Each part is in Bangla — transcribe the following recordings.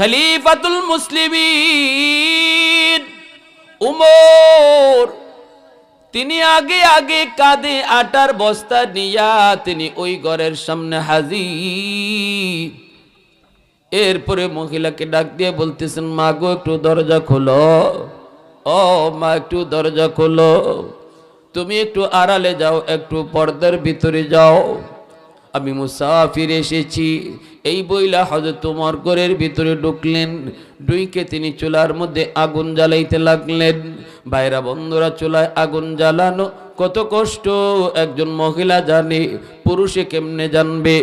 খলিফাতুল মুসলিমিন। উমর, তিনি আগে আগে কাঁধে আটার বস্তা নিয়া তিনি ওই ঘরের সামনে হাজির। এরপরে মহিলাকে ডাক দিয়ে বলতেছেন, মা গো, একটু দরজা খোলো। ও মা, একটু দরজা খোলো। তুমি একটু আড়ালে যাও, একটু পর্দার ভিতরে যাও। আমি মুসাফির এসেছি। এই বইলা হজরত তোমার ঘরের ভিতরে ঢুকলেন। ডুইকে তিনি চুলার মধ্যে আগুন জ্বালাইতে লাগলেন। বাইরা বন্ধুরা, চুলায় আগুন জ্বালানো কত কষ্ট। একজন মহিলা জানে পুরুষে কেমনে জানবে।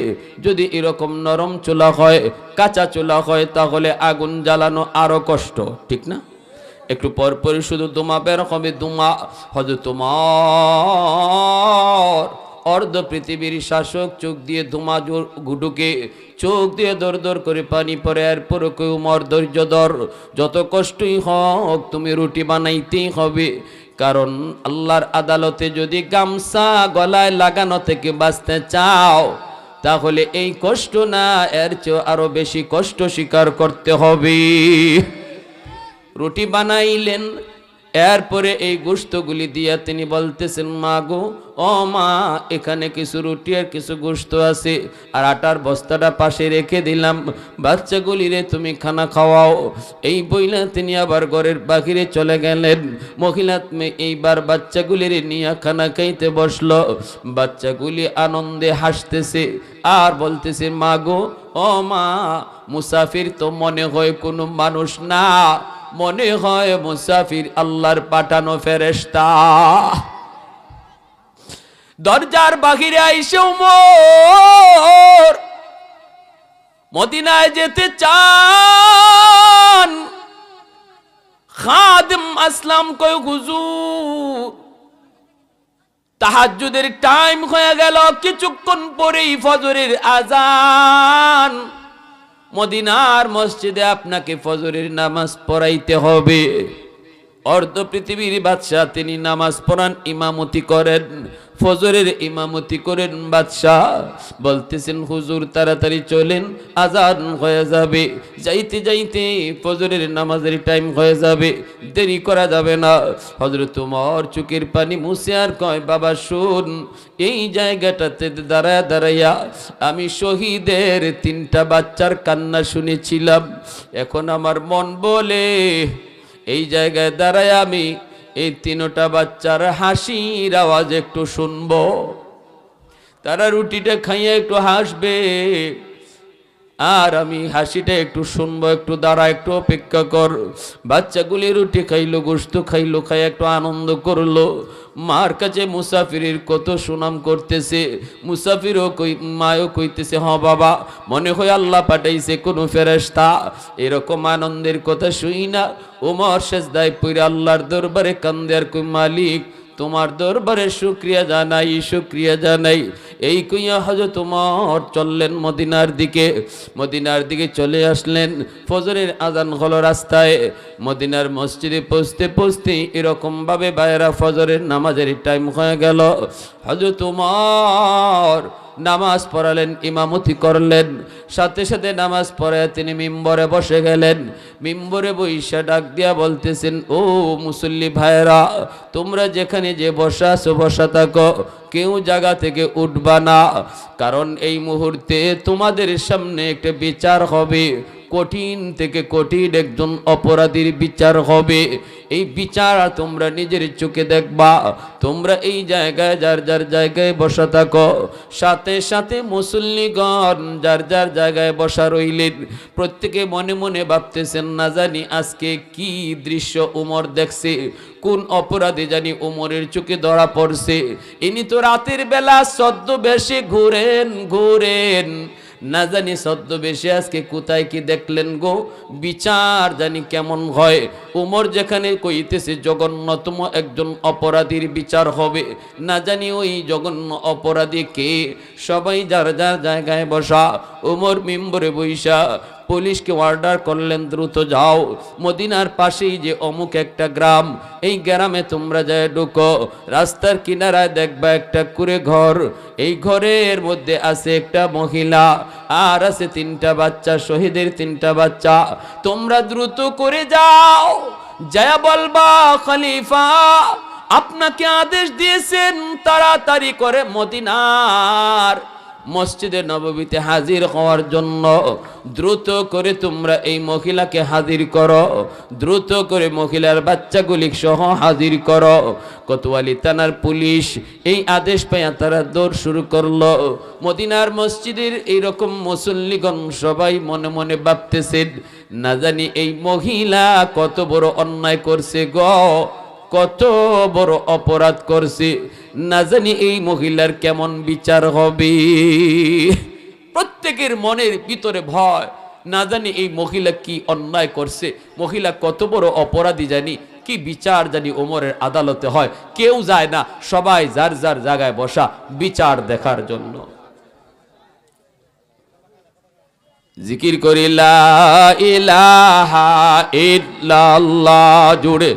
যদি এরকম নরম চুলা হয়, কাঁচা চুলা হয়, তাহলে আগুন জ্বালানো আরও কষ্ট। ঠিক না? একটু পর পরই শুধু তোমা বের হবে তোমা হয়তো তোমার অর্ধ পৃথিবীর শাসক, চোখ দিয়ে ধুমা গুডুকে চোখ দিয়ে দর দর করে পানি পরে, এরপর কেউ মর ধৈর্য ধর। যত কষ্টই হোক, তুমি রুটি বানাইতেই হবে। কারণ আল্লাহর আদালতে যদি গামছা গলায় লাগানো থেকে বাঁচতে চাও, তাহলে এই কষ্ট না, এর চেয়ে আরও বেশি কষ্ট স্বীকার করতে হবে। রুটি বানাইলেন এরপরে এই গোস্তগুলি দিয়া তিনি বলতেছেন, মা গো, ও মা, এখানে কিছু রুটি আর কিছু গোস্ত আছে, আর আটার বস্তাটা পাশে রেখে দিলাম। বাচ্চাগুলিরে তুমি খানা খাওয়াও। এই বইলা তিনি আবার ঘরের বাহিরে চলে গেলেন। মহিলা এইবার বাচ্চাগুলিরে নিয়ে খানা খাইতে বসল। বাচ্চাগুলি আনন্দে হাসতেছে আর বলতেছে, মা গো, ও মা, মুসাফির তো মনে হয় কোনো মানুষ না। মনে হয় মুসাফির আল্লাহর পাঠানো ফেরেস্তা দরজার বাহিরে আইসে উমর। মদিনায় যেতে চান। খাদিম আসলাম কয় হুজুর? তাহাজ্জুদের টাইম হয়ে গেল, কিছুক্ষণ পরেই ফজরের আজান মদিনার মসজিদে আপনাকে ফজরের নামাজ পড়াইতে হবে। অর্ধ পৃথিবীর বাদশাহ তিনি নামাজ পড়ান, ইমামতি করেন। ফজরের ইমামতি করেন বাদশাহ। বলতেছেন, হুজুর, তাড়াতাড়ি চলেন আজান হয়ে যাবে। যাইতে যাইতে ফজরের নামাজের টাইম হয়ে যাবে, দেরি করা যাবে না। হজরত তোমার চোখের পানি মুছে আর কয়, বাবা, শুন, এই জায়গাটাতে দাঁড়ায় দাঁড়াইয়া আমি শহীদের তিনটা বাচ্চার কান্না শুনেছিলাম। এখন আমার মন বলে, এই জায়গায় দাঁড়ায় আমি এই তিনটা বাচ্চার হাসির আওয়াজ একটু শুনব। তারা রুটিটা খাইয়ে একটু হাসবে। আর আমি হাসিটা একটু শুনব, একটু দাঁড়া, একটু অপেক্ষা কর। বাচ্চাগুলি রুটি খাইলো গোস্ত খাইলো খাই একটু আনন্দ করল। মার কাছে মুসাফিরের কত সুনাম করতেছে। মুসাফিরও কই, মায়ও কইতেছে, হ বাবা, মনে হয় আল্লাহ পাঠাইছে কোনো ফেরেস্তা এরকম আনন্দের কথা শুই না। ওমর শেষ দায় পইরে আল্লাহর দরবারে কান্দের কই, মালিক তোমার দরবারে শুক্রিয়া জানাই শুক্রিয়া জানাই। এই কুইয়া হজ তোমার চললেন মদিনার দিকে। মদিনার দিকে চলে আসলেন। ফজরের আজান হলো রাস্তায়। মদিনার মসজিদে পৌঁছতে পৌঁছতে এরকমভাবে বাইরা ফজরের নামাজের টাইম হয়ে গেল। হজ তোমার নামাজ পড়ালেন, ইমামতি করলেন। সাথে সাথে নামাজ পড়ায় তিনি মিম্বরে বসে গেলেন। মিম্বরে বৈশা ডাক দিয়া বলতেছেন, ও মুসল্লি ভাইরা তোমরা যেখানে যে বসা আছো, বসা থাকো। কেউ জায়গা থেকে উঠবা না। কারণ এই মুহূর্তে তোমাদের সামনে একটা বিচার হবে। কঠিন থেকে কঠিন একজন অপরাধীর বিচার হবে। এই বিচার তোমরা নিজের চোখে দেখবা। তোমরা এই জায়গায়, যার যার জায়গায় বসা থাকো। সাথে সাথে মুসল্লিগণ যার যার জায়গায় বসা রইলেন। প্রত্যেকে মনে মনে ভাবতেছেন, না জানি আজকে কি দৃশ্য উমর দেখছে? কোন অপরাধে জানি উমরের চোখে ধরা পড়ছে? ইনি তো রাতের বেলা সদ্য বেশে ঘুরেন ঘুরেন। না জানি সদ্য বেশি আজকে কোথায় কি দেখলেন গো? বিচার জানি কেমন হয়। উমর যেখানে কইতেছে জগন্নতম একজন অপরাধীর বিচার হবে। না জানি ওই জগন্ন অপরাধী কে? সবাই যার যার জায়গায় বসা। উমর মিম্বরে বৈশা পুলিশকে অর্ডার করলেন, দ্রুত যাও। মদিনার পাশেই যে অমুক একটা গ্রাম, এই গ্রামে তোমরা যায় ঢুকো। রাস্তার কিনারায় দেখবা একটা কুড়ে ঘর। এই ঘরের মধ্যে আছে একটা মহিলা, আর আছে তিনটা বাচ্চা, শহীদের তিনটা বাচ্চা। তোমরা দ্রুত করে যাও। জয়া বলবা, খলিফা, আপনাকে আদেশ দিয়েছেন তাড়াতাড়ি করে মদিনার মসজিদে নববীতে হাজির হওয়ার জন্য দ্রুত করে তোমরা এই মহিলাকে হাজির করো, দ্রুত করে মহিলার বাচ্চাগুলি সহ হাজির করো। কোতোয়ালি থানার পুলিশ এই আদেশ পাইয়া তারা দৌড় শুরু করল। মদিনার মসজিদের এইরকম মুসল্লিগণ সবাই মনে মনে ভাবতেছেন না জানি এই মহিলা কত বড় অন্যায় করছে গ। কত বড় অপরাধ করছে, না জানি এই মহিলার কেমন বিচার হবে। প্রত্যেকের মনের ভিতরে ভয়, না জানি এই মহিলা কি অন্যায় করছে, মহিলা কত বড় অপরাধী জানি, কি বিচার জানি ওমরের আদালতে হয়। কেউ যায় না, সবাই যার যার জায়গায় বসা বিচার দেখার জন্য। জিকির করি, লা ইলাহা ইল্লাল্লাহ জুড়ে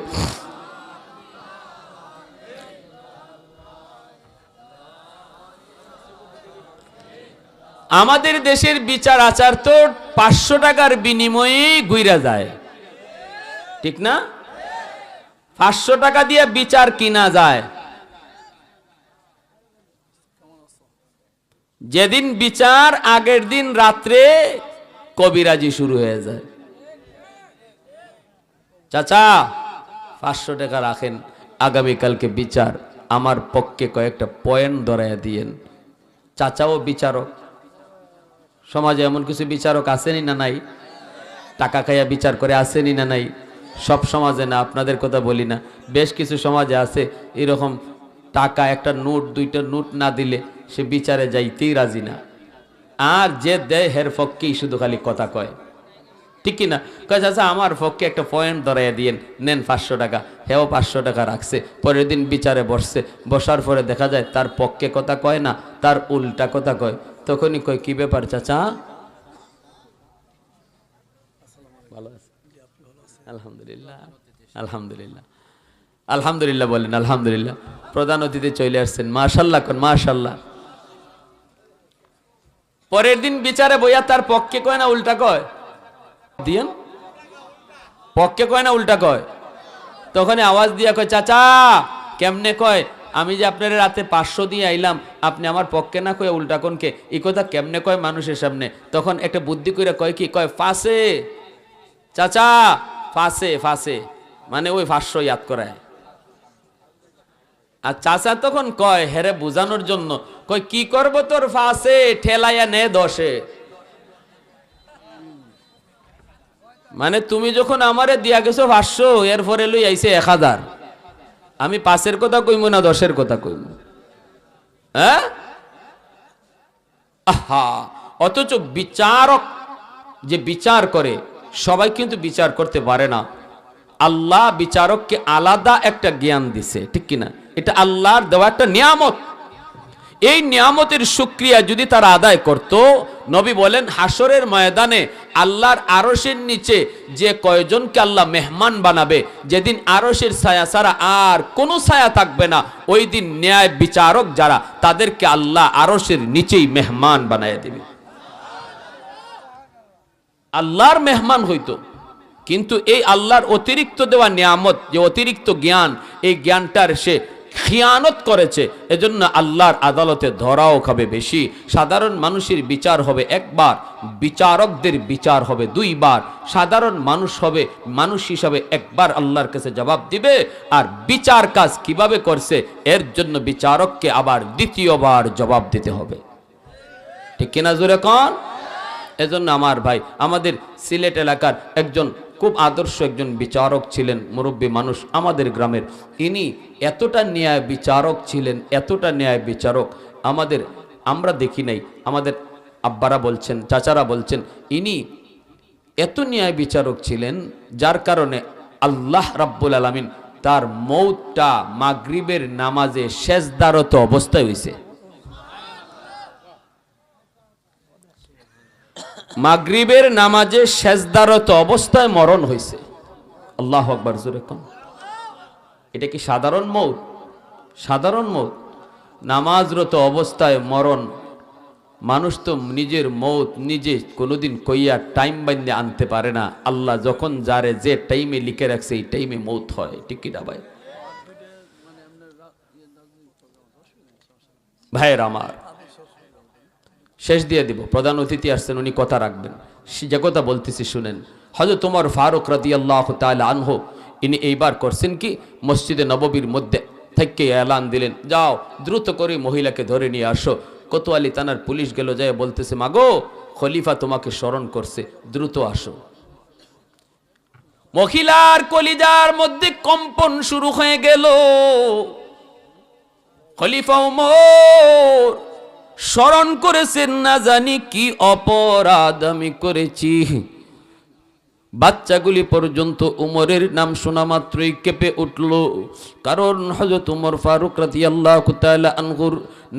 আমাদের দেশের বিচার আচার তো পাঁচশো টাকার বিনিময়েই গুইরা যায়। ঠিক না? পাঁচশো টাকা দিয়ে বিচার কিনা যায়। যেদিন বিচার, আগের দিন রাত্রে কবিরাজি শুরু হয়ে যায়। চাচা, পাঁচশো টাকা রাখেন, আগামীকালকে বিচার। আমার পক্ষে কয়েকটা পয়েন্ট ধরাইয়া দিয়েন। চাচাও বিচারক। সমাজে এমন কিছু বিচারক আসেনি না নাই? টাকা খাইয়া বিচার করে আসেনি না নাই? সব সমাজে না, আপনাদের কথা বলি না। বেশ কিছু সমাজে আছে, এরকম টাকা, একটা নোট, দুইটা নোট না দিলে সে বিচারে যাইতেই রাজি না। আর যে দেয় হের পক্ষেই শুধু খালি কথা কয়। ঠিক কি না? কয়, চাচা, আমার পক্ষে একটা পয়েন্ট ধরাইয়া দিয়েন। নেন পাঁচশো টাকা। হেও পাঁচশো টাকা রাখছে। পরের দিন বিচারে বসছে। বসার পরে দেখা যায় তার পক্ষে কথা কয় না, তার উল্টা কথা কয়। তখনই কয়, কি ব্যাপার চাচা? আলহামদুলিল্লাহ আলহামদুলিল্লাহ। বলেন, আলহামদুলিল্লাহ। প্রধান অতিথি চলে আসছেন মাশাল্লাহ কোন মাশাল্লাহ পরের দিন বিচারে বইয়া তার পক্ষে কয় না, উল্টা কয়। দিয়েন? পক্ষে কয় না, উল্টা কয়। তখনই আওয়াজ দিয়া কয়, চাচা, কেমনে কয়? আমি যে আপনার রাতে পাঁচশো দিয়ে আইলাম, আপনি আমার পক্ষে না কয়ে উল্টা কোনকে? এই কথা কেমনে কয় মানুষের সামনে? তখন একটা বুদ্ধি করে কয় কি? কয়, ফাঁসে, চাচা, ফাঁসে ফাঁসে। মানে ওই পাঁচশো ইয়াদ করায়। আর চাচা তখন কয়, হেরে বুঝানোর জন্য। কয়, কি করব তোর ফাঁসে? ঠেলাইয়া নে দশে। মানে তুমি যখন আমারে দিয়া গেছো পাঁচশো, এরপরে লই আইছে এক হাজার। আমি পাঁচের কথা কইব না দশের কথা কইব হ্যাঁ? আহা! অথচ বিচারক যে বিচার করে, সবাই কিন্তু বিচার করতে পারে না। আল্লাহ বিচারককে আলাদা একটা জ্ঞান দিছে, ঠিক কিনা? এটা আল্লাহর দেওয়া একটা নিয়ামত। এই নিয়ামতের সুক্রিয়া যদি তারা আদায় করত নবী বলেন হাসরের ময়দানে আল্লাহর আরসের নিচে যে কয়জনকে আল্লাহ মেহমান বানাবে, যেদিন আরসের ছায়া ছাড়া আর কোনো ছায়া থাকবে না, ওই দিন ন্যায় বিচারক যারা, তাদেরকে আল্লাহ আরসের নিচেই মেহমান বানায় দেবে। আল্লাহর মেহমান হইতো, কিন্তু এই আল্লাহর অতিরিক্ত দেওয়া নিয়ামত, যে অতিরিক্ত জ্ঞান, এই জ্ঞানটার সে খিয়ানত করেছে, এজন্য আল্লাহর আদালতে ধরাও খাবে বেশি। সাধারণ মানুষের বিচার হবে একবার, বিচারকদের বিচার হবে দুইবার। সাধারণ মানুষ হবে, মানুষ হিসাবে একবার আল্লাহর কাছে জবাব দিবে, আর বিচার কাজ কীভাবে করছে, এর জন্য বিচারককে আবার দ্বিতীয়বার জবাব দিতে হবে। ঠিক কিনা জোরে কন? এজন্য আমার ভাই, আমাদের সিলেট এলাকার একজন খুব আদর্শ একজন বিচারক ছিলেন, মুরব্বী মানুষ আমাদের গ্রামের। ইনি এতটা ন্যায় বিচারক ছিলেন, এতটা ন্যায় বিচারক, আমাদের, আমরা দেখি নাই। আমাদের আব্বারা বলছেন, চাচারা বলছেন, ইনি এত ন্যায় বিচারক ছিলেন, যার কারণে আল্লাহ রাব্বুল আলমিন তার মৌতটা মাগরিবের নামাজে শেষদারত অবস্থায় হয়েছে মাগরিবের নামাজে সেজদারত অবস্থায় মরণ হয়েছে। আল্লাহ আকবার, জোরে কোন। এটা কি সাধারণ মৌত? সাধারণ মৌত। নামাজরত অবস্থায় মরণ, মানুষ তো নিজের মৌত নিজে কোনোদিন কইয়া টাইম বান্ধে আনতে পারে না। আল্লাহ যখন যারে যে টাইমে লিখে রাখছে, এই টাইমে মৌত হয়। ঠিক না ভাই? ভাইয়ের আমার। শেষ দিয়ে দিব। প্রধান অতিথি আসছেন, উনি কথা রাখবেন। যে কথা বলতেছি, শুনেন। হয়তো তোমার ফারুক রাদি আল্লাহ তাআলা আনহু, ইনি এইবার করছেন কি, মসজিদে নববীর মধ্যে থেকে এলান দিলেন, যাও, দ্রুত করে মহিলাকে ধরে নিয়ে আসো। কোতোয়ালি থানার পুলিশ গেল যায় বলতেছে, মাগো, খলিফা তোমাকে স্মরণ করছে, দ্রুত আসো। মহিলার কলিজার মধ্যে কম্পন শুরু হয়ে গেল। খলিফা উমর স্মরণ করেছেন না জানি কি অপরাধ আমি করেছি। বাচ্চাগুলি পর্যন্ত উমরের নাম শোনা মাত্রই কেঁপে উঠল। কারণ হজরত উমর ফারুক রাতি আল্লাহ আনহুর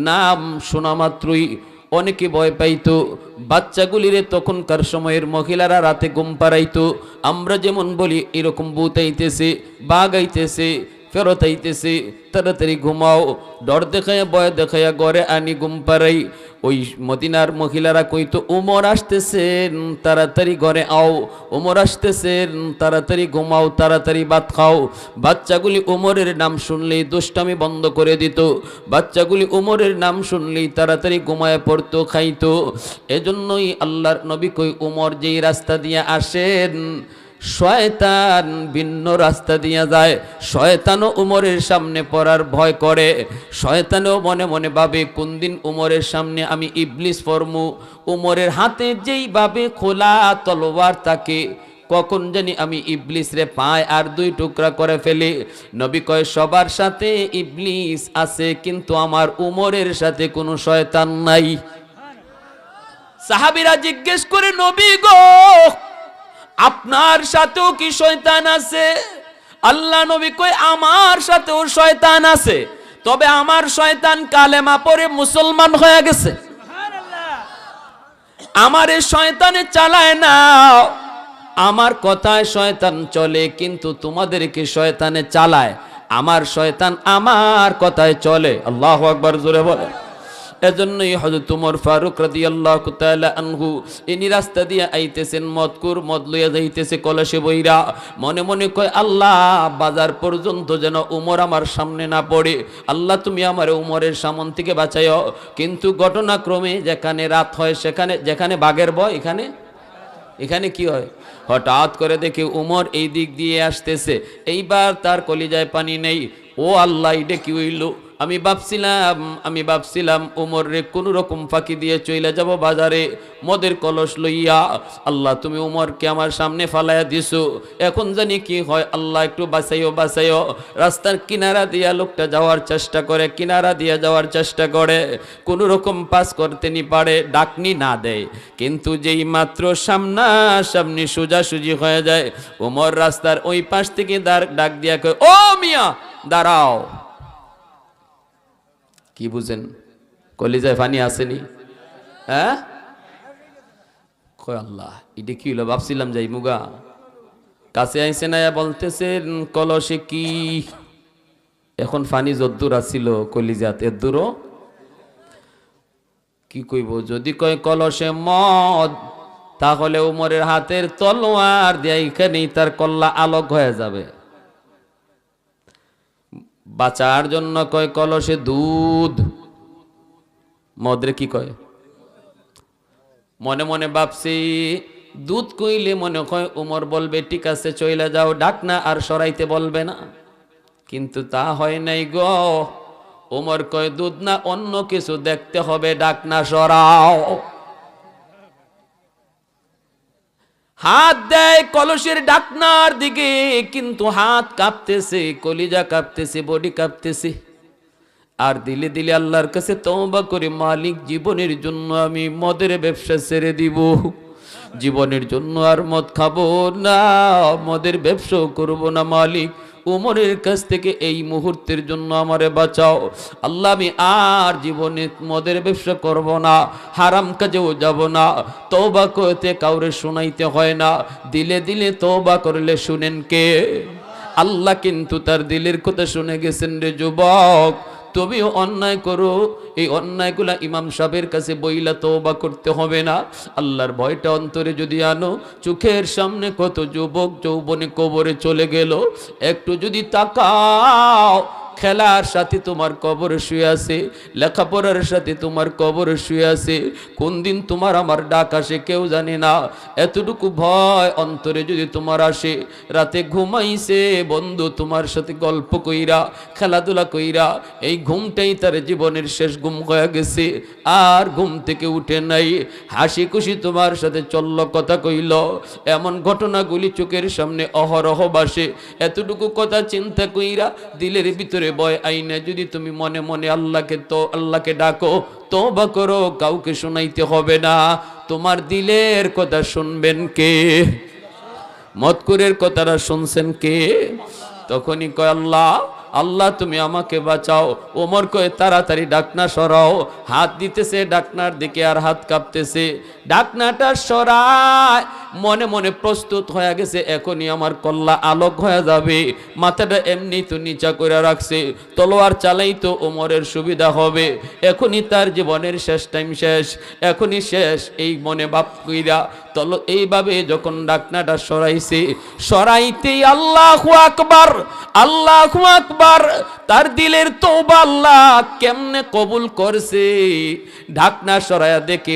নাম শোনা মাত্রই অনেকে ভয় পাইতো। বাচ্চাগুলিরে তখনকার সময়ের মহিলারা রাতে ঘুম পাড়াইতো। আমরা যেমন বলি, এরকম বুতাইতেছে বাগাইতেছে ফেরত আইতেছে, তাড়াতাড়ি ঘুমাও। ডর দেখাইয়া বয় দেখাইয়া গড়ে আনি ঘুম পারাই ওই মদিনার মহিলারা কইতো, উমর আসতেছেন তাড়াতাড়ি ঘরে আও। উমর আসতেছেন তাড়াতাড়ি ঘুমাও, তাড়াতাড়ি ভাত খাও। বাচ্চাগুলি উমরের নাম শুনলেই দুষ্টামি বন্ধ করে দিত। বাচ্চাগুলি উমরের নাম শুনলেই তাড়াতাড়ি ঘুমায় পড়তো, খাইতো। এজন্যই আল্লাহর নবী কই, উমর যেই রাস্তা দিয়ে আসেন শয়তান ভিন্ন রাস্তা দিয়ে যায়। শয়তানও উমরের সামনে পড়ার ভয় করে। শয়তানও মনে মনে ভাবে কোন দিন উমরের সামনে আমি ইবলিস ফরমু উমরের হাতে যেইভাবে খোলা তলোয়ার থাকে, কখন জানি আমি ইবলিস রে পায় আর দুই টুকরা করে ফেলি। নবী কয়, সবার সাথে ইবলিস আছে, কিন্তু আমার উমরের সাথে কোনো শয়তান নাই। সাহাবিরা জিজ্ঞেস করে, নবী গো আপনার সাথেও কি শয়তান আছে? আল্লাহ নবী কই আমার সাথেও শয়তান আছে। তবে আমার শয়তান কালেমা পরে মুসলমান হয়ে গেছে। আমার এই শয়তানে চালায় না। আমার কথায় শয়তান চলে, কিন্তু তোমাদেরকে শয়তানে চালায়? আমার শয়তান আমার কথায় চলে। আল্লাহ আকবার জোরে বলে এজন্যই হযরত উমর ফারুক রাদিয়াল্লাহু তাআলা আনহু, ইনি রাস্তা দিয়ে আইতেছেন মদকুর, মদ লইয়া যাইতেছে কলসে বইরা। মনে মনে কয়, আল্লাহ, বাজার পর্যন্ত যেন উমর আমার সামনে না পড়ে। আল্লাহ, তুমি আমার উমরের সামন থেকে বাঁচাইও কিন্তু ঘটনাক্রমে যেখানে রাত হয়, সেখানে, যেখানে বাঘের বয় এখানে এখানে কি হয়? হঠাৎ করে দেখে উমর এই দিক দিয়ে আসতেছে। এইবার তার কলিজায় পানি নেই। ও আল্লাহ, এটা কি হইল? আমি ভাবছিলাম আমি ভাবছিলাম উমর রে কোন রকম ফাঁকি দিয়ে চইলা যাব বাজারে, মদের কলস লইয়া। আল্লাহ, তুমি উমরকে আমার সামনে ফালাইয়া দিছো। এখন জানি কি হয়, আল্লাহ একটু বাঁচাইও বাঁচাইও। রাস্তার কিনারা দিয়া লোকটা যাওয়ার চেষ্টা করে, কিনারা দিয়া যাওয়ার চেষ্টা করে। কোন রকম পাস করতে নি পারে, ডাকনি না দেয়। কিন্তু যেই মাত্র সামনা সামনি সোজাসুজি হয়ে যায়, উমর রাস্তার ওই পাশ থেকে ডাক দিয়া কয়, ও মিয়া, দাঁড়াও। কি বুঝেন? কলিজায় পানি আসেনি? হ্যাঁ? কয় আল্লাহ, এটা কি হলো? ভাবছিলাম যাই মুগা। কাছে আইসে না বলতেছেন, কলসে কি? এখন ফানি যদ্দুর আসছিল কলিজাত, এদ্দুরও? কি কইব? যদি কয় কলসে মদ, তাহলে উমরের হাতের তলোয়ার দিয়ে এখানেই তার কল্লা আলোক হয়ে যাবে। বাঁচার জন্য কয় কলসে দুধ। মদরে কি কয়? মনে মনে ভাবছি, দুধ কইলে মনে হয় উমর বলবে, ঠিক আছে, চইলে যাও, ডাক না আর সরাইতে বলবে না। কিন্তু তা হয় নাই গো। উমর কয়, দুধ না অন্য কিছু দেখতে হবে, ডাক না সরাও। হাত দেয় কলসের ডাকনার দিকে, কিন্তু হাত কাঁপতেছে, কলিজা কাঁপতেছে, বডি কাঁপতেছে। আর দিলে দিলে আল্লাহর কাছে তওবা করে, মালিক জীবনের জন্য আমি মদের ব্যবসা ছেড়ে দিব। জীবনের জন্য আর মদ খাব না, মদের ব্যবসাও করব না মালিক। উমরের কাছ থেকে এই মুহূর্তের জন্য আমারে বাঁচাও। আল্লাহ, আমি আর জীবনে মদের ব্যবসা করব না, হারাম কাজেও যাব না তৌবা করতে কাউরে শোনাইতে হয় না, দিলে দিলে তৌবা করলে শুনেন কে? আল্লাহ কিন্তু তার দিলের কথা শুনে গেছেন রে যুবক। তুমিও অন্যায় করো। এই অন্যায়গুলা ইমাম সাহেবের কাছে বইলা তওবা করতে হবে না। আল্লাহর ভয়টা অন্তরে যদি আনো, চোখের সামনে কত যুবক যৌবনে কবরে চলে গেল। একটু যদি তাকাও খেলার সাথে তোমার কবর শুয়ে আছে, লেখাপড়ার সাথে তোমার কবর শুয়ে আছে। কোন দিন তোমার আমার ডাক আসে কেউ জানে না। এতটুকু ভয় অন্তরে যদি তোমার আসে, রাতে ঘুমাইছে বন্ধু তোমার সাথে গল্প কইরা, খেলাধুলা কইরা, এই ঘুমটাই তার জীবনের শেষ ঘুম হয়ে গেছে। আর ঘুম থেকে উঠে নাই। হাসি খুশি তোমার সাথে চলল কথা কইল। এমন ঘটনাগুলি চোখের সামনে অহরহ বাসে। এতটুকু কথা চিন্তা কইরা দিলের ভিতরে ভয় আইনে যদি তুমি মনে মনে আল্লাহকে তো, আল্লাহকে ডাকো, তওবা করো, কাউকে শোনাইতে হবে না। তোমার দিলের কথা শুনবেন কে? মতকুরের কথাটা শুনছেন কে? তখনই কয়, আল্লাহ আল্লাহ, তুমি আমাকে বাঁচাও। ওমর কয়ে, তাড়াতাড়ি ডাকনা সরাও। হাত দিতেছে, ডাকনার দিকে আর হাত কাঁপতেছে। ডাকনাটা সরায়। মনে মনে প্রস্তুত হয়ে গেছে, এখনই আমার কল্লা আলোক হয়ে যাবে। মাথাটা এমনি তো নিচা করে রাখছে, তলোয়ার চালাই তো ওমরের সুবিধা হবে। এখনই তার জীবনের শেষ টাইম শেষ, এখনই শেষ এই মনে বাপ কইরা তল এইভাবে যখন ডাকনাটা সরাইছে, সরাইতেই আল্লাহ আকবার আল্লাহ আকবার, তার দিলের তওবা আল্লাহ কেমনে কবুল করছে? ঢাকনা সরাইয়া দেখে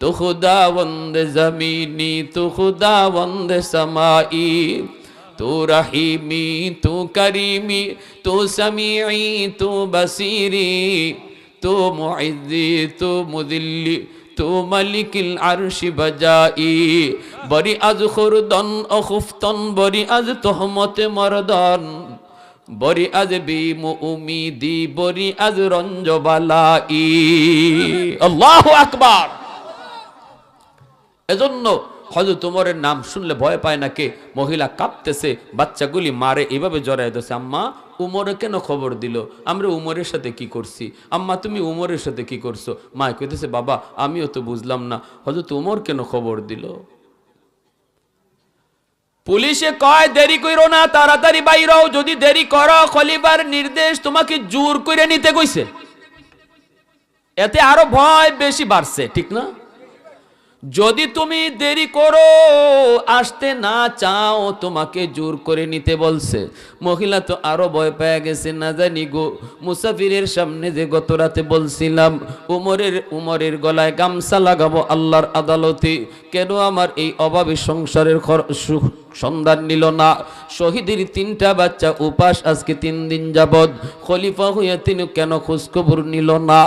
তো খুদা বন্দে জমিনি, তো খুদা বন্দে সমাই, তো রহিমি, তো করিমি, তো সমিই তো বসিরি, তো মুইজি তো মুদিল্লি তো মালিকিল আরশি বজাই বরি আজ খুরদন ও খুফতন, বরি আজ তোহমতে মরদন। বরি আজ বিম উমিদি, বরি আজ রঞ্জবালাই। আল্লাহু আকবার। এজন্য হজরত উমরের নাম শুনলে ভয় পায় না কে? মহিলা কাঁপতেছে, বাচ্চাগুলি মারে, এভাবে জড়াই দিচ্ছে আম্মা, উমরে কেন খবর দিল? আমরা উমরের সাথে কি করছি? আম্মা, তুমি উমরের সাথে কি করছ? মা কইতেছে, বাবা, আমিও তো বুঝলাম না। হজরত উমর কেন খবর দিল? পুলিশে কয়, দেরি কইরো না, তাড়াতাড়ি বাইরও। যদি দেরি করো খলিবার নির্দেশ তোমাকে জোর করে নিতে কইছে। এতে আরও ভয় বেশি বাড়ছে, ঠিক না? যদি তুমি দেরি করো, আসতে না চাও, তোমাকে জোর করে নিতে বলছে। মহিলা তো আরও ভয় পেয়ে গেছে, না জানি গো, মুসাফিরের সামনে যে গত রাতে বলছিলাম, উমরের উমরের গলায় গামছা লাগাবো আল্লাহর আদালতে, কেন আমার এই অভাবী সংসারের খরচ সন্ধান নিল না। শহীদের তিনটা বাচ্চা উপাস আজকে তিন দিন যাবৎ। খলিফা হইয়া তিনি কেন খোঁজখবর নিল না?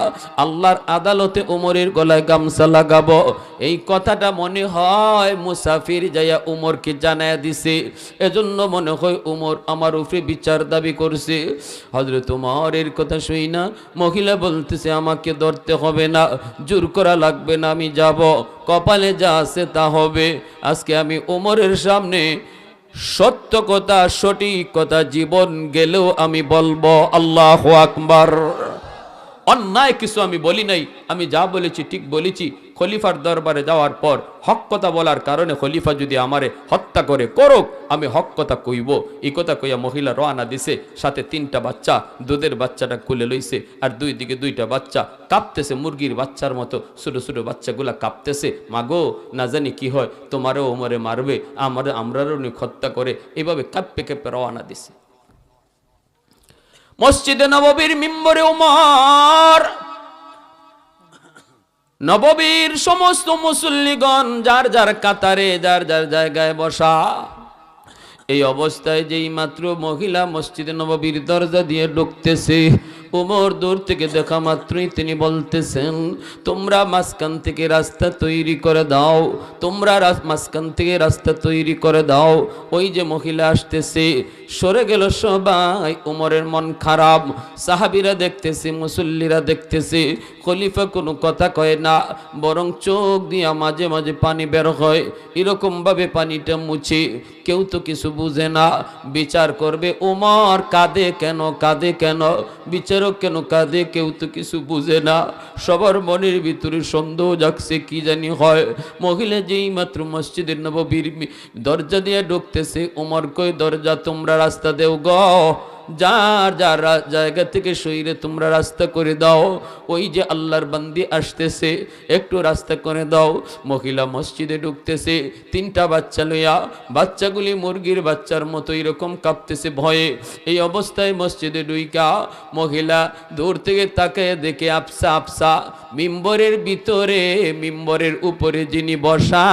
আল্লাহর আদালতে উমরের গলায় গামছা লাগাবো। এই কথাটা মনে হয় মুসাফির যাইয়া উমরকে জানায় দিছে। এজন্য মনে হয় উমর আমার উপরে বিচার দাবি করছে। হজরত উমরের কথা শুই না, মহিলা বলতেছে, আমাকে ধরতে হবে না, জোর করা লাগবে না, আমি যাব। কপালে যা আছে তা হবে। আজকে আমি উমরের সামনে সত্য কথা সঠিক কথা জীবন গেলেও আমি বলব আল্লাহ আকবার। অন্যায় কিছু আমি বলি নাই, আমি যা বলেছি ঠিক বলেছি। খলিফার দরবারে যাওয়ার পর হক কথা বলার কারণে খলিফা যদি আমারে হত্যা করে করুক, আমি হক কথা কইব। এই কথা কইয়া মহিলা রওনা দিছে, সাথে তিনটা বাচ্চা, দুধের বাচ্চাটা খুলে লইছে, আর দুই দিকে দুইটা বাচ্চা কাঁপতেছে, মুরগির বাচ্চার মতো ছোট ছোট বাচ্চাগুলা কাঁপতেছে। মাগো, না জানি কি হয়, তোমারও ওমরে মারবে, আমার আমরারও হত্যা করে এভাবে কাঁপে কেঁপে রওনা দিছে। মসজিদে নববীর মিম্বরে উমর। নববীর সমস্ত মুসল্লিগণ যার যার কাতারে, যার যার জায়গায় বসা। এই অবস্থায় যেই মাত্র মহিলা মসজিদে নববীর দরজা দিয়ে ঢুকতেছে উমর দূর থেকে দেখা মাত্রই তিনি বলতেছেন, তোমরা মাঝখান থেকে রাস্তা তৈরি করে দাও, তোমরা মাঝখান থেকে রাস্তা তৈরি করে দাও। ওই যে মহিলা আসতেছে, সরে গেল সবাই, উমরের মন খারাপ। সাহাবিরা দেখতেছে, মুসল্লিরা দেখতেছে, খলিফা কোনো কথা কয় না, বরং চোখ দিয়া মাঝে মাঝে পানি বের হয় এরকম ভাবে পানিটা মুছে। কেউ তো কিছু বুঝে না, বিচার করবে, উমর কাঁদে কেন কাঁদে কেন? বিচারক কেন কাঁদে? কেউ তো কিছু বুঝে না। সবার মনের ভিতরে সন্দেহ জাগছে, কি জানি হয়। মহিলা যেই মাত্র মসজিদের নববীর দরজা দিয়ে ঢুকতেছে, ওমর কই দরজা তোমরা রাস্তা দেও গ। যার যার জায়গা থেকে শরীরে তোমরা রাস্তা করে দাও। ওই যে আল্লাহর বান্দি আসতেছে, একটু রাস্তা করে দাও। মহিলা মসজিদে ঢুকতেছে, তিনটা বাচ্চা লইয়া, বাচ্চাগুলি মুরগির বাচ্চার মতো এরকম কাঁপতেছে ভয়ে। এই অবস্থায় মসজিদে ডুইকা মহিলা দূর থেকে তাকে দেখে আপসা আপসা মিম্বরের ভিতরে, মিম্বরের উপরে যিনি বসা,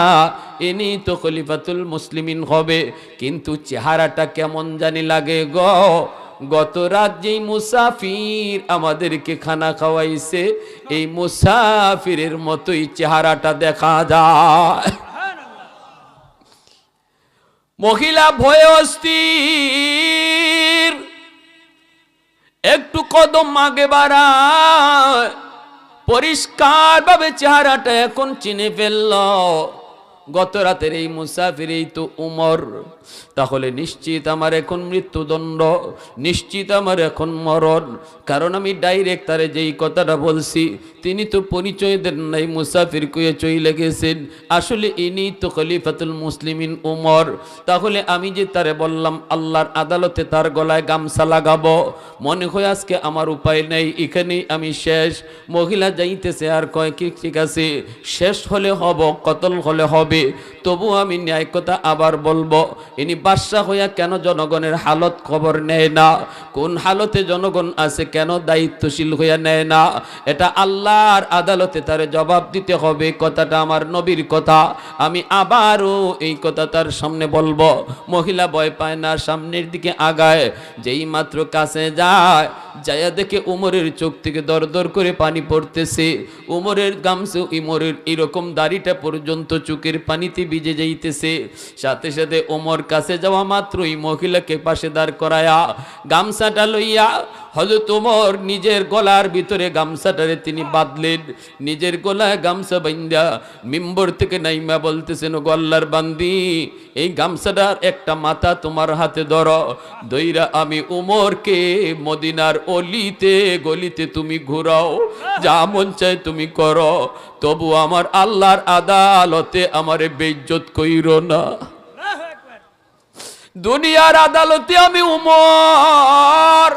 ইনি তো খলিফাতুল মুসলিমিন হবে। কিন্তু চেহারাটা কেমন জানি লাগে গ। গত রাত যেই মুসাফির আমাদেরকে খানা খাওয়াইছে, এই মুসাফিরের মতোই চেহারাটা দেখা যায়। মহিলা ভয়ে অস্থির, একটু কদম আগে বাড়ায় পরিষ্কার ভাবে চেহারাটা এখন চিনে ফেলল। গত রাতের এই মুসাফির, এই তো উমর। তাহলে নিশ্চিত আমার এখন মৃত্যুদণ্ড, নিশ্চিত আমার এখন মরণ। কারণ আমি ডাইরেক্ট তারে যেই কথাটা বলছি, তিনি তো পরিচয় দেন নাই, মুসাফির কুয়ে চইলে গেছেন। আসলে ইনি তো খলিফাতুল মুসলিমিন উমর। তাহলে আমি যে তারে বললাম, আল্লাহর আদালতে তার গলায় গামছা লাগাবো, মনে হয় আজকে আমার উপায় নেই, এখানেই আমি শেষ। মহিলা যাইতেছে আর কয়, কি, ঠিক আছে, শেষ হলে হব, কতল হলে হবে তবু আমি ন্যায় কথা আবার বলব। ইনি বাদশাহ হইয়া কেন জনগণের হালত খবর নেয় না? কোন হালতে জনগণ আছে কেন দায়িত্বশীল হইয়া নেয় না? এটা আল্লাহর আদালতে তার জবাব দিতে হবে, কথাটা আমার নবীর কথা। আমি আবারও এই কথা তার সামনে বলব। মহিলা ভয় পায় না, সামনের দিকে আগায়। যেই মাত্র কাছে যায় যায়া দেখে উমরের চোখ থেকে দর দর করে পানি পড়তেছে। উমরের গামছে, উমরের এরকম দাড়িটা পর্যন্ত চোখের পানিতে ভিজে যাইতেছে। সাথে সাথে ওমর কাছে যাওয়া মাত্রই মহিলাকে পাশে দাঁড় করায়া গামছাটা লইয়া হজরত ওমর, নিজের গলার ভিতরে গামছাটারে তিনি বাঁধলেন। নিজের গলায় গামছা বাইন্দা মিম্বর থেকে নাইমা বলতেছেন "ও গল্লার বান্দি, এই গামছাটার একটা মাথা তোমার হাতে ধরো। দইরা আমি উমরকে মদিনার অলিতে, গলিতে তুমি ঘুরাও। যা মন চায় তুমি করো। তবু আমার আল্লাহর আদালতে আমারে বেইজ্জত কইরো না। দুনিয়ার আদালতে আমি উমর।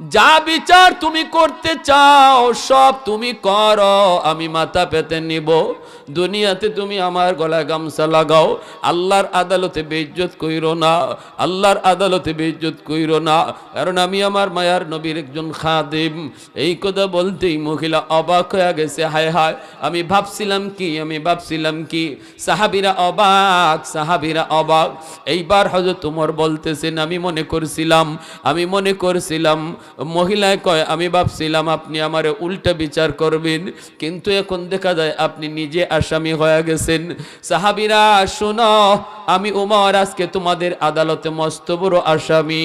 যা বিচার তুমি করতে চাও, সব তুমি করো। আমি মাথা পেতে নিব। দুনিয়াতে তুমি আমার গলায় গামছা লাগাও। আল্লাহর আদালতে বেইজ্জত কইরো না। আল্লাহর আদালতে বেইজ্জত কইরো না। কারণ আমি আমার মায়ার নবীর একজন খাদিম। এই কথা বলতেই মহিলা অবাক হয়ে গেছে। হায় হায়, আমি ভাবছিলাম কি, আমি ভাবছিলাম কি? সাহাবিরা অবাক সাহাবিরা অবাক। এইবার হয়তো তোমার বলতেছেন, আমি মনে করছিলাম, আমি মনে করছিলাম মহিলায় কয়, আমি ভাবছিলাম আপনি আমারে উল্টা বিচার করবেন, কিন্তু এখন দেখা যায় আপনি নিজে আসামি হয়ে গেছেন। সাহাবিরা, শোনো, আমি উমর, আজকে তোমাদের আদালতে মস্ত বড় আসামি।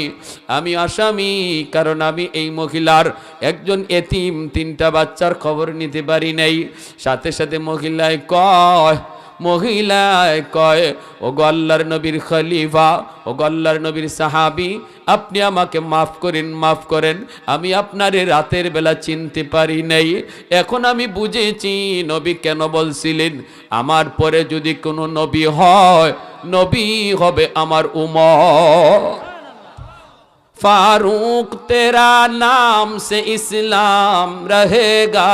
আমি আসামি কারণ আমি এই মহিলার একজন এতিম, তিনটা বাচ্চার খবর নিতে পারি নাই। সাথে সাথে মহিলায় কয় মহিলায় কয়, ও গল্লার নবীর খলিফা, ও গল্লার নবীর সাহাবি, আপনি আমাকে মাফ করেন মাফ করেন। আমি আপনার রাতের বেলা চিনতে পারি নাই। এখন আমি বুঝেছি নবী কেন বলছিলেন, আমার পরে যদি কোনো নবী হয়, নবী হবে আমার উম ফারুক, তেরা নাম সে ইসলাম রহেগা।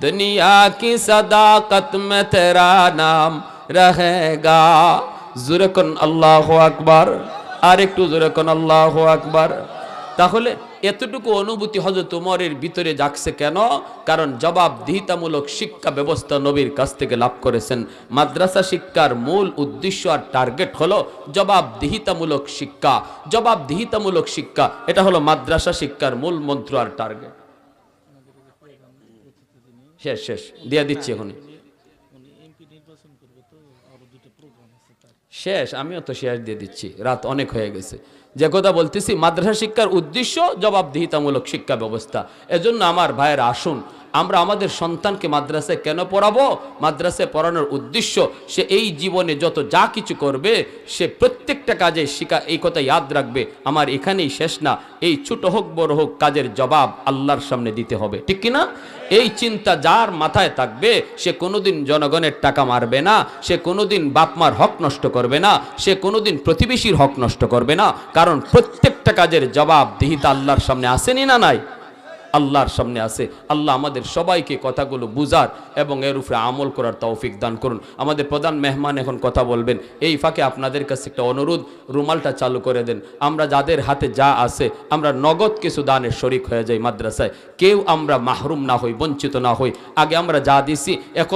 दुनिया की सदाकत में तेरा नाम रहेगा জোরে কোন আল্লাহ আকবার আর একটু জোরে কোন আল্লাহ আকবার তাহলে এতটুকু অনুভূতি হজরত উমরের ভিতরে জাগছে কেন কারণ জবাবদিহিতামূলক শিক্ষা ব্যবস্থা নবীর কাছ থেকে লাভ করেছেন মাদ্রাসা শিক্ষার মূল উদ্দেশ্য আর টার্গেট হলো জবাবদিহিতামূলক শিক্ষা জবাবদিহিতামূলক শিক্ষা এটা হলো মাদ্রাসা শিক্ষার মূল মন্ত্র আর টার্গেট শেষ শেষ, দিয়া দিচ্ছি এখন শেষ, আমিও তো শেষ দিয়ে দিচ্ছি। রাত অনেক হয়ে গেছে। যে কথা বলতেছি, মাদ্রাসা শিক্ষার উদ্দেশ্য জবাবদিহিতামূলক শিক্ষা ব্যবস্থা। এজন্য আমার ভাইয়ের আসুন আমরা আমাদের সন্তানকে মাদ্রাসায় কেন পড়াবো? মাদ্রাসায় পড়ানোর উদ্দেশ্য, সে এই জীবনে যত যা কিছু করবে, সে প্রত্যেকটা কাজে শিকা এই কথা ইয়াদ রাখবে। আমার এখানেই শেষ না। এই ছোট হোক, বড় হোক কাজের জবাব আল্লাহর সামনে দিতে হবে। ঠিক কিনা? এই চিন্তা যার মাথায় থাকবে, সে কোনোদিন জনগণের টাকা মারবে না, সে কোনোদিন বাপমার হক নষ্ট করবে না, সে কোনোদিন প্রতিবেশীর হক নষ্ট করবে না। কারণ প্রত্যেকটা কাজের জবাব দিহিতা আল্লাহর সামনে আসেনি না নাই? আল্লাহর সামনে আসে আল্লাহ আমাদের সবাইকে কথাগুলো বুঝার এবং এর উপরে আমল করার তৌফিক দান করুন। আমাদের প্রধান মেহমান এখন কথা বলবেন। এই ফাঁকে আপনাদের কাছে একটা অনুরোধ, রুমালটা চালু করে দেন। আমরা যাদের হাতে যা আছে, আমরা নগদ কিছু দানের শরিক হয়ে যাই মাদ্রাসায়। কেউ আমরা মাহরুম না হই, বঞ্চিত না হই। আগে আমরা যা দিছি, এখন